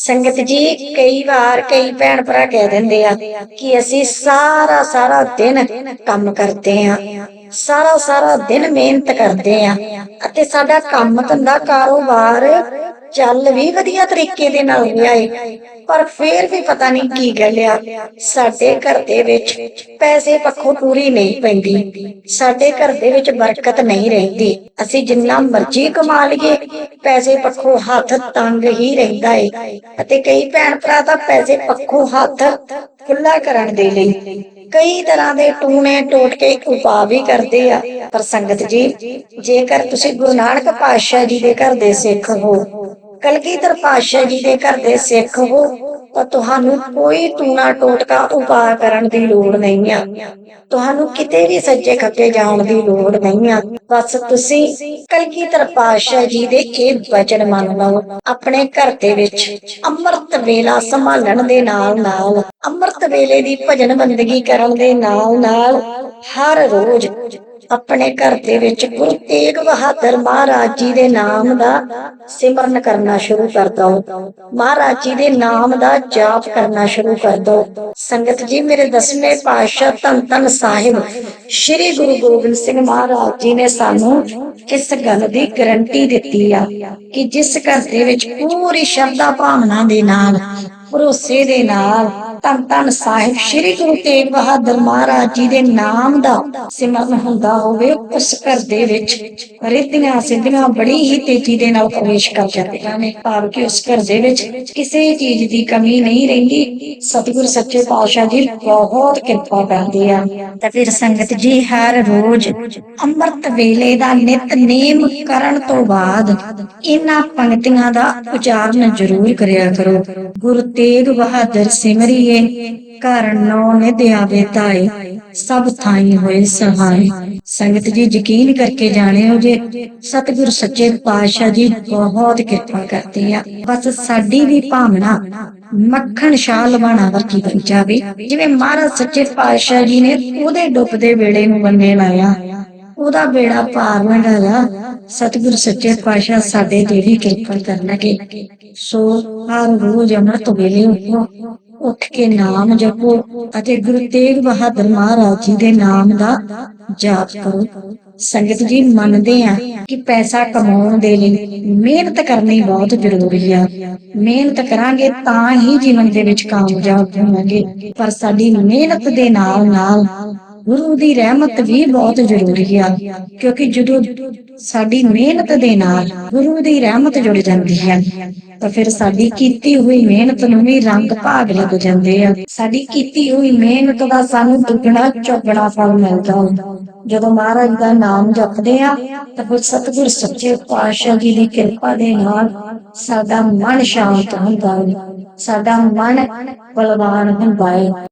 ਸੰਗਤ ਜੀ, ਕਈ ਵਾਰ ਕਈ ਭੈਣ ਭਰਾ ਕਹਿ ਦਿੰਦੇ ਆ ਕਿ ਅਸੀਂ ਸਾਰਾ ਸਾਰਾ ਦਿਨ ਕੰਮ ਕਰਦੇ ਆ। ਸਾਰਾ ਸਾਰਾ ਦਿਨ ਮਿਹਨਤ ਕਰਦੇ ਆ। ਅਤੇ ਸਾਡਾ ਕੰਮ ਧੰਦਾ ਕਾਰੋਬਾਰ ਚੱਲ ਵੀ ਵਧੀਆ ਤਰੀਕੇ ਦੇ ਨਾਲ ਰਿਹਾ ਏ ਪਰ ਫੇਰ ਵੀ ਪਤਾ ਨਹੀਂ ਕੀ ਗੱਲ ਸਾਡੇ ਘਰ ਦੇ ਵਿੱਚ ਪੈਸੇ ਪੱਖੋਂ ਪੂਰੀ ਨਹੀਂ ਪੈਂਦੀ। ਸਾਡੇ ਘਰ ਦੇ ਵਿੱਚ ਬਰਕਤ ਨਹੀਂ ਰਹਿੰਦੀ। ਅਸੀਂ ਜਿੰਨਾ ਮਰਜ਼ੀ ਕਮਾ ਲਈਏ, ਪੈਸੇ ਪੱਖੋਂ ਹੱਥ ਤੰਗ ਹੀ ਰਹਿੰਦਾ ਏ। ਅਤੇ ਕਈ ਭੈਣ ਭਰਾ ਤਾਂ ਪੈਸੇ ਪੱਖੋਂ ਹੱਥ ਖੁੱਲਾ ਕਰਨ ਦੇ ਲਈ। ਕਈ ਤਰ੍ਹਾਂ ਦੇ ਟੂਣੇ ਟੋਟਕੇ ਉਪਾਅ ਵੀ ਕਰਦੇ ਆ, ਪਰ ਸੰਗਤ ਜੀ, ਜੇਕਰ ਤੁਸੀਂ ਗੁਰੂ ਨਾਨਕ ਪਾਤਸ਼ਾਹ ਜੀ ਦੇ ਘਰ ਦੇ ਸਿੱਖ ਹੋ, ਕਲਗੀਧਰ ਪਾਤਸ਼ਾਹ ਜੀ ਦੇ ਘਰ ਦੇ ਸਿੱਖ ਹੋ ਤਾਂ ਤੁਹਾਨੂੰ ਕੋਈ ਟੂਣਾ ਟੋਟਕਾ ਉਪਾਅ ਕਰਨ ਦੀ ਲੋੜ ਨਹੀਂ ਆ। ਤੁਹਾਨੂੰ ਕਿਤੇ ਵੀ ਸੱਜੇ ਖੱਬੇ ਜਾਣ ਦੀ ਲੋੜ ਨਹੀਂ ਆ। ਬਸ ਤੁਸੀਂ ਕਲਗੀਧਰ ਪਾਤਸ਼ਾਹ ਜੀ ਦੇ ਇਹ ਵਚਨ ਮੰਨ ਲਓ, ਆਪਣੇ ਘਰ ਦੇ ਵਿੱਚ ਅੰਮ੍ਰਿਤ ਵੇਲਾ ਸੰਭਾਲਣ ਦੇ ਨਾਲ ਨਾਲ, ਅੰਮ੍ਰਿਤ ਵੇਲੇ ਦੀ ਭਜਨ ਬੰਦਗੀ ਕਰਨ ਦੇ ਨਾਲ ਨਾਲ ਹਰ ਰੋਜ਼ ਆਪਣੇ ਘਰ ਦੇ ਵਿੱਚ ਗੁਰੂ ਤੇਗ ਬਹਾਦਰ ਮਹਾਰਾਜ ਜੀ ਦੇ ਨਾਮ ਦਾ ਸਿਮਰਨ ਕਰਨਾ ਸ਼ੁਰੂ ਕਰ ਦਿਓ। ਮਹਾਰਾਜ ਜੀ ਦੇ ਨਾਮ ਦਾ ਜਾਪ ਕਰਨਾ ਸ਼ੁਰੂ ਕਰ ਦਿਓ। ਸੰਗਤ ਜੀ, ਮੇਰੇ ਦਸਵੇਂ ਪਾਤਸ਼ਾਹ ਧੰਨ ਧੰਨ ਸਾਹਿਬ, ਸ੍ਰੀ ਗੁਰੂ ਗੋਬਿੰਦ ਸਿੰਘ ਮਹਾਰਾਜ ਜੀ ਨੇ ਸਾਨੂੰ ਇਸ ਗੱਲ ਦੀ ਗਰੰਟੀ ਦਿੱਤੀ ਆ ਕਿ ਜਿਸ ਘਰ ਦੇ ਵਿੱਚ ਪੂਰੀ ਸ਼ਰਧਾ ਭਾਵਨਾ ਦੇ ਨਾਲ ਭਰੋਸੇ ਦੇ ਨਾਲ ਧੰਨ ਧੰਨ ਸਾਹਿਬ ਸ੍ਰੀ ਗੁਰੂ ਤੇਗ ਬਹਾਦਰ ਮਹਾਰਾਜ ਜੀ ਦੇ ਨਾਮ ਦਾ ਸਿਮਰਨ ਹੁੰਦਾ ਹੋਵੇ ਉਸ ਘਰ ਦੇ ਵਿੱਚ ਰਿੱਧੀਆਂ ਸਿੱਧੀਆਂ ਬੜੀ ਹੀ ਤੇਜ਼ੀ ਦੇ ਨਾਲ ਪ੍ਰਵੇਸ਼ ਕਰ ਜਾਂਦੀਆਂ ਨੇ। ਭਾਵ ਕਿ ਉਸ ਘਰ ਦੇ ਵਿੱਚ ਕਿਸੇ ਚੀਜ਼ ਦੀ ਕਮੀ ਨਹੀਂ ਰਹਿੰਦੀ। ਸਤਿਗੁਰ ਸੱਚੇ ਪਾਤਸ਼ਾਹ ਜੀ ਬਹੁਤ ਕਿਰਪਾ ਕਰਦੇ ਆ। ਤਾਂ ਫਿਰ ਸੰਗਤ ਜੀ ਹਰ ਰੋਜ਼ ਅੰਮ੍ਰਿਤ ਵੇਲੇ ਦਾ ਨਿਤਨੇਮ ਕਰਨ ਤੋਂ ਬਾਅਦ ਇਹਨਾਂ ਪੰਕਤੀਆਂ ਦਾ ਉਚਾਰਨ ਜ਼ਰੂਰ ਕਰਿਆ ਕਰੋ। ਗੁਰੂ ਤੇਗ ਬਹਾਦਰ ਸਿਮਰਿਏ, ਘਰ ਨੌ ਨਿਧਿਆ ਬੇਤਾਏ ਸਭ ਥਾਈ ਹੋਏ ਸਹਾਈ। ਸੰਗਤ ਜੀ ਯਕੀਨ ਕਰਕੇ ਜਾਣਿਓ ਜੇ ਸਤਿਗੁਰ ਸੱਚੇ ਪਾਤਸ਼ਾਹ ਜੀ ਬਹੁਤ ਕਿਰਪਾ ਕਰਦੇ ਆ। ਬਸ ਸਾਡੀ ਵੀ ਭਾਵਨਾ ਮੱਖਣ ਸ਼ਾਹ ਲਵਾਣਾ ਵਰਗੀ ਬਣ ਜਾਵੇ। ਜਿਵੇਂ ਮਹਾਰਾਜ ਸੱਚੇ ਪਾਤਸ਼ਾਹ ਜੀ ਨੇ ਉਹਦੇ ਡੁੱਬਦੇ ਵੇਲੇ ਨੂੰ ਬੰਨੇ ਲਾਇਆ। ਉਹਦਾ ਬੇੜਾ ਪਾਰ ਵੰਡਾਇਆ ਸਤਿਗੁਰ ਸੱਚੇ ਪਾਤਸ਼ਾਹ ਸਾਡੇ ਤੇ ਕਿਰਪਾ ਕਰਨਗੇ। ਸੋ ਹਰ ਰੋਜ਼ ਅੰਮ੍ਰਿਤ ਵੇਲੇ ਉੱਠੋ, ਉੱਠ ਕੇ ਨਾਮ ਜਪੋ ਅਤੇ ਗੁਰੂ ਤੇਗ ਬਹਾਦਰ ਮਹਾਰਾਜ ਜੀ ਦੇ ਨਾਮ ਦਾ ਜਾਪ ਕਰੋ। ਸੰਗਤ ਜੀ, ਮੰਨਦੇ ਆ ਕਿ ਪੈਸਾ ਕਮਾਉਣ ਦੇ ਲਈ ਮਿਹਨਤ ਕਰਨੀ ਬਹੁਤ ਜ਼ਰੂਰੀ ਆ। ਮਿਹਨਤ ਕਰਾਂਗੇ ਤਾਂ ਹੀ ਜੀਵਨ ਦੇ ਵਿੱਚ ਕਾਮਯਾਬ ਹੋਵਾਂਗੇ। ਪਰ ਸਾਡੀ ਮਿਹਨਤ ਦੇ ਨਾਲ ਨਾਲ ਗੁਰੂ ਦੀ ਰਹਿਮਤ ਵੀ ਬਹੁਤ ਜ਼ਰੂਰੀ ਆ, ਕਿਉਂਕਿ ਜਦੋਂ ਸਾਡੀ ਮਿਹਨਤ ਦੇ ਨਾਲ ਗੁਰੂ ਦੀ ਰਹਿਮਤ ਜੁੜ ਜਾਂਦੀ ਹੈ, ਤਾਂ ਫਿਰ ਸਾਡੀ ਕੀਤੀ ਹੋਈ ਮਿਹਨਤ ਨੂੰ ਵੀ ਰੰਗ ਭਾਗ ਲੱਗ ਜਾਂਦੇ ਆ। ਸਾਡੀ ਕੀਤੀ ਹੋਈ ਮਿਹਨਤ ਦਾ ਸਾਨੂੰ ਦੁੱਗਣਾ ਚੌਗਣਾ ਫਲ ਮਿਲਦਾ। ਜਦੋਂ ਮਹਾਰਾਜ ਦਾ ਨਾਮ ਜਪਦੇ ਆ, ਤਾਂ ਫਿਰ ਸਤਿਗੁਰ ਸੱਚੇ ਪਾਤਸ਼ਾਹ ਜੀ ਦੀ ਕਿਰਪਾ ਦੇ ਨਾਲ ਸਾਡਾ ਮਨ ਸ਼ਾਂਤ ਹੁੰਦਾ ਹੈ ਸਾਡਾ ਮਨ ਬਲਵਾਨ ਹੁੰਦਾ ਹੈ